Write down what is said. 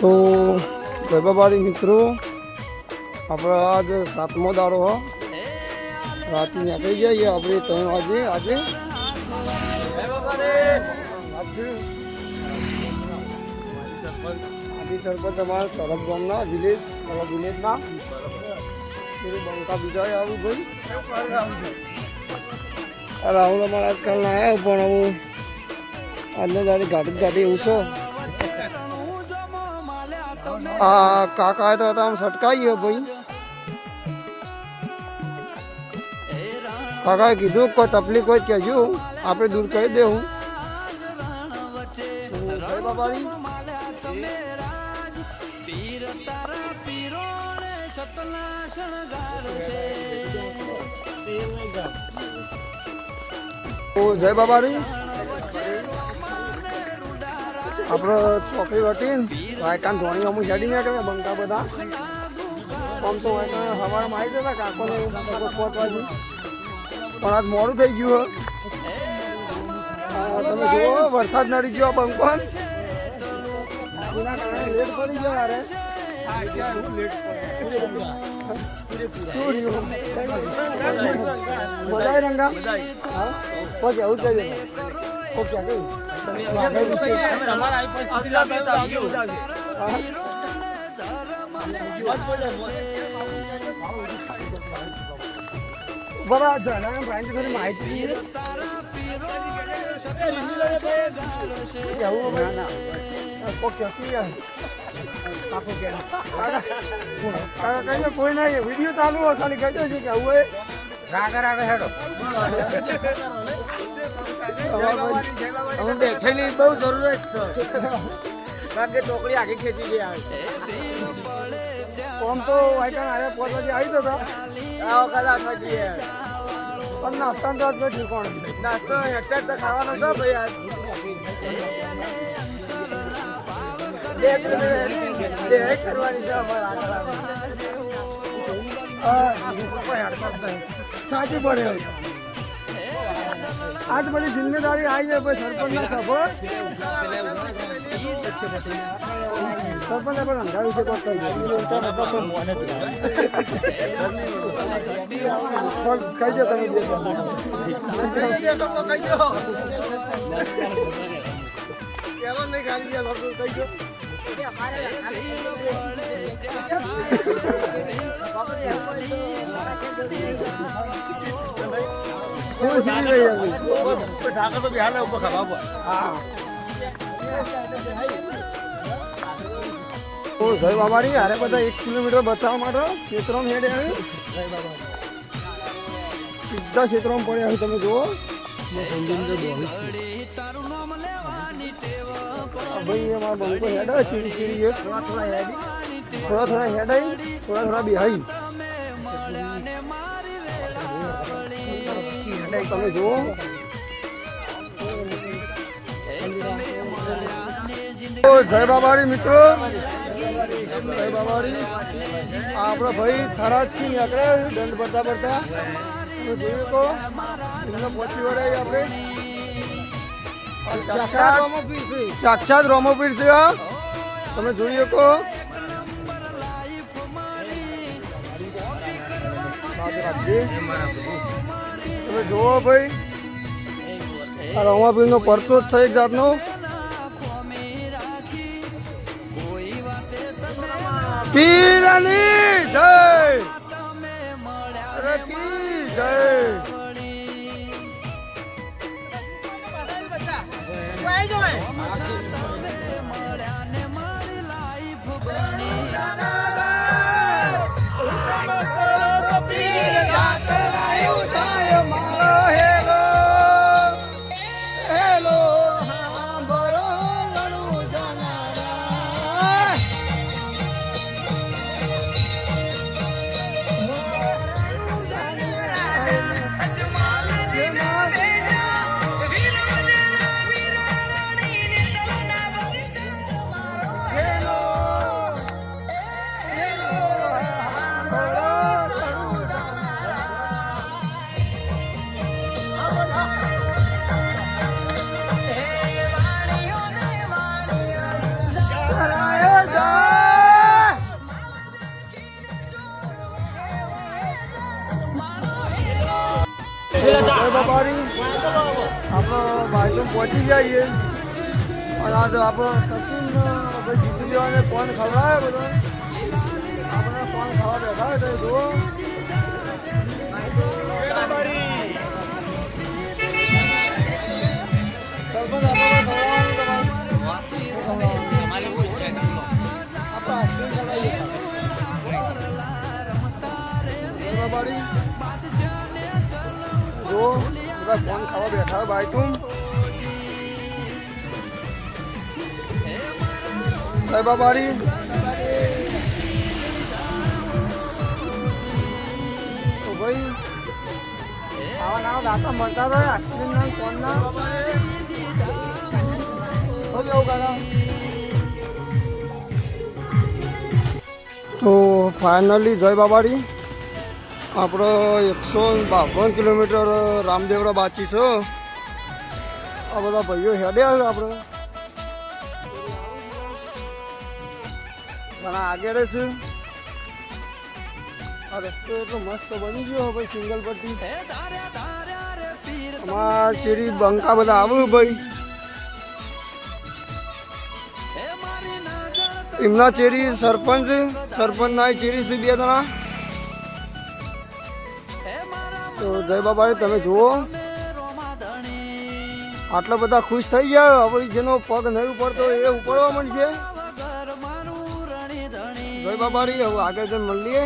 તો ગરબાવાળી મિત્રો. આપણે આજ સાતમો દાડો હો. રાતે નીકળી જઈએ આપણે ત્રણ વાગે આજે. આજે સરપંચ અમારા ગામના વિલેજ વિલેજના બંકા બીજા આવ્યું ભાઈ. રાહુલ અમારા આજકાલ ના આવ્યા પણ હું. આજના દાડે ગાડી ગાડી એવું છો. આ કાકા તો હતા આમ સટકાઈએ ભાઈ કાકાએ કીધું કોઈ તકલીફ હોય તો કહેજો આપણે દૂર કરી દેવું જય બાબાજી તો જય બાબાજી આપણે ચોકડી વટીને, વાયકાન ધોણી અમુક હેડી નીકળે બંકા બધા. આમ તો વાયકા હવારમાં આવી જતા કાકોને પોત વાગી પણ આજ મોડું થઈ ગયું તમે જુઓ, વરસાદ નડી ગયો બંકો લેટ પડી ગયો મજા આવી રંગા? ઓકે આવું જ ઓકે બરાબર જણાવે બ્રાન્ચ થોડી માહિતી કોઈ ના વીડિયો ચાલુ ખાલી કહેજો છે કે આવું રાગે રાગે હેડો બહુ જરૂરત છે કારણ આખી ખેંચી ગયા આમ તો વાયકાન આવ્યા પોત વાગે આવી જતા આ વખત પણ નાસ્તાનું તો આજ. નાસ્તો તો ખાવાનો છે ભાઈ આજ કરવાની છે. સાચી પડે. આજ બધી જિમ્મેદારી આવી જાય સરપંચના ખબર સરપંચ પણ અંધારું છે, કોઈ કહી દે. પણ કહી દે તમે કહી દો. હા. તો જય બાબારી હારે બધા એક કિલોમીટર બચાવવા માટે ક્ષેત્રમ હેડે સીધા ક્ષેત્રમ પડ્યા તમે જુઓ ભાઈ અમારા બંકો ચીડી ચીડી થોડા થોડા હેડી થોડા થોડા હેડાઈ થોડા થોડા બિહાઈ તમે જુઓ. જય બાબારી મિત્રો. જય બાબારી. આપણો ભાઈ થરાદથી નીકળે દંડ ભરતા ભરતા. જોયું તો એમને પહોંચી વળાય આપણે. સાક્ષાત રોમોપીર છે. તમે જોઈ શકો તમે જુઓ ભાઈ. આ રોમાપીર નો પરચો જ છે એક જાતનો. પીરની જય! બાજુ પહોંચી જઈએ. અને આ તો આપણો સચિન ભાઈ જીતી જવાને કોણ ખવડાવે બધો. આપણે કોણ ખાવા બેઠા તો જુઓ. સરપંચ આપણે ખવડાવવાનું તમારે આપણે આઈસ્ક્રીમ ખવડાવીએ બાબાડી જો બધા ફોન ખાવા બેઠા હોય બાઈકું જય બાબાડી તો ભાઈ, આવા નવા દાતા મળતા રહે આઈસ્ક્રીમ ના કોન ના તો કેવું જય બાબાડી આપણો એકસો બાવન કિલોમીટર રામદેવરા બાચી છે. આ બધા ભાઈઓ હેડે આવે આપણે ઘણા આગળ છે. આ રસ્તો એટલો મસ્ત બની ગયો ભાઈ, સિંગલ પટ્ટી. અમાર ચેરી બંકા બધા આવું ભાઈ. એમના ચેરી સરપંચ સરપંચના ચેરી છે બે જણા. તો જય બાબા તમે જુઓ. આટલા બધા ખુશ થઈ ગયા. હવે જેનો પગ નહીં ઉપડતો એ ઉપડવા માંડશે. જય બાબારી, હવે આગળ જઈને મળીએ.